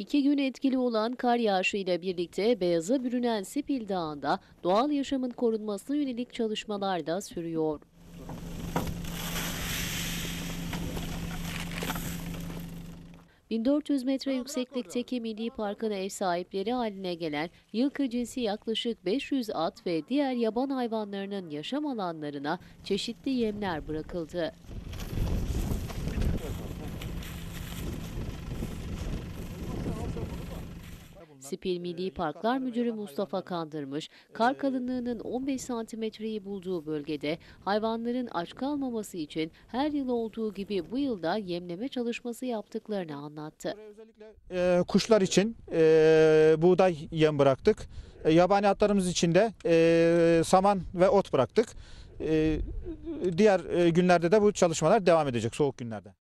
İki gün etkili olan kar yağışıyla birlikte beyaza bürünen Sipil Dağı'nda doğal yaşamın korunmasına yönelik çalışmalar da sürüyor. ...1400 metre yükseklikteki Milli Park'ın ev sahipleri haline gelen yılkı cinsi yaklaşık 500 at ve diğer yaban hayvanlarının yaşam alanlarına çeşitli yemler bırakıldı. Spil Milli Parklar Müdürü Mustafa Kandırmış, kar kalınlığının 15 santimetreyi bulduğu bölgede hayvanların aç kalmaması için her yıl olduğu gibi bu yılda yemleme çalışması yaptıklarını anlattı. E, kuşlar için e, buğday yem bıraktık. E, yabani atlarımız için de e, saman ve ot bıraktık. E, diğer e, günlerde de bu çalışmalar devam edecek soğuk günlerde.